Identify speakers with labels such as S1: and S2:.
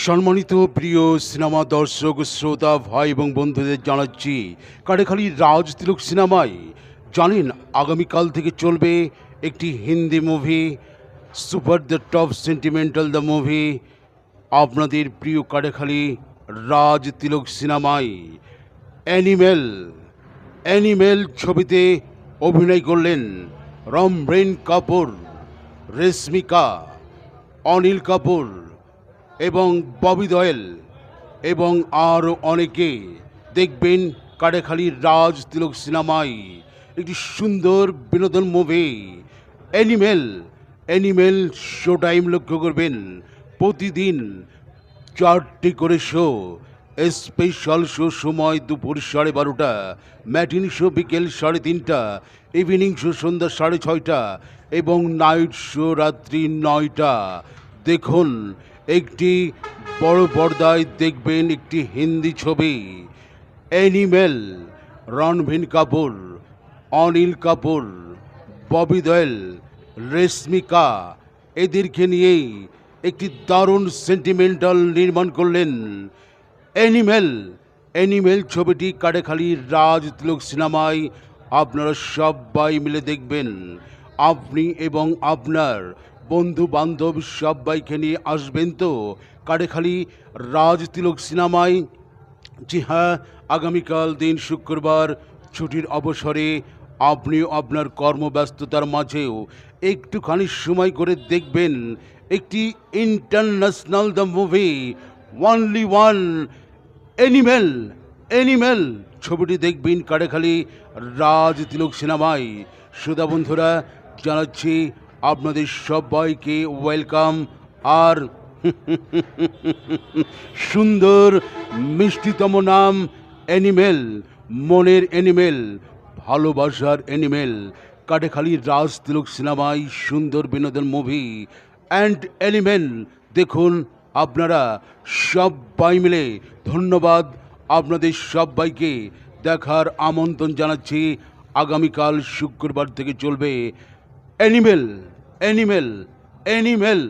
S1: সম্মানিত প্রিয় সিনেমা দর্শক, শ্রোতা, ভাই এবং বন্ধুদের জানাচ্ছি, কাড়েখালি রাজ তিলক সিনেমায় জানেন আগামীকাল থেকে চলবে একটি Hindi movie, super the top sentimental the movie, আপনাদের প্রিয় কাড়েখালি রাজ তিলক সিনেমায়। অ্যানিমেল অ্যানিমেল ছবিতে অভিনয় করলেন রমরেন কাপুর, রেশমিকা, অনিল কাপুর এবং ববি দয়েল এবং আরও অনেকে দেখবেন কাড়েখালি রাজ তিলক সিনেমায় একটি সুন্দর বিনোদন movie animal animal show time লক্ষ্য করবেন। প্রতিদিন চারটি করে শো স্পেশাল শো সময় দুপুর সাড়ে বারোটা ম্যাটিন শো বিকেল সাড়ে তিনটা ইভিনিং শো সন্ধ্যা সাড়ে ছয়টা এবং নাইট শো রাত্রি নয়টা। দেখুন একটি বড় পর্দায় দেখবেন একটি হিন্দি ছবি। অ্যানিমেল, রণভীর কাপুর, অনিল কাপুর, ববি দয়েল, রেশমিকা, এদেরকে নিয়েই একটি দারুণ সেন্টিমেন্টাল নির্মাণ করলেন। অ্যানিমেল অ্যানিমেল ছবিটি কাড়েখালি রাজ তিলক সিনেমায় আপনারা সবাই মিলে দেখবেন। আপনি এবং আপনার বন্ধু বান্ধব সবাইকে নিয়ে আসবেন তো? কাড়েখালি রাজ তিলক সিনেমায়? জি হ্যাঁ আগামীকাল দিন শুক্রবার ছুটির অবসরে আপনিও আপনার কর্মব্যস্ততার মাঝেও একটুখানি সময় করে দেখবেন একটি international the movie, only one animal animal. ছবিটি দেখবেন কাড়েখালি রাজ তিলক সিনেমায়। শ্রোতা বন্ধুরা, জানাচ্ছি আপনাদের সবাইকে ওয়েলকাম আর সুন্দর মিষ্টিতম নাম অ্যানিমেল মনের অ্যানিমেল ভালোবাসার অ্যানিমেল কাটেখালি রাজ তিলক সিনেমায় সুন্দর বিনোদন মুভি অ্যান্ড অ্যানিমেল দেখুন আপনারা সবাই মিলে। ধন্যবাদ আপনাদের সবাইকে। দেখার আমন্ত্রণ জানাচ্ছি। আগামীকাল শুক্রবার থেকে চলবে অ্যানিমেল অ্যানিমেল অ্যানিমেল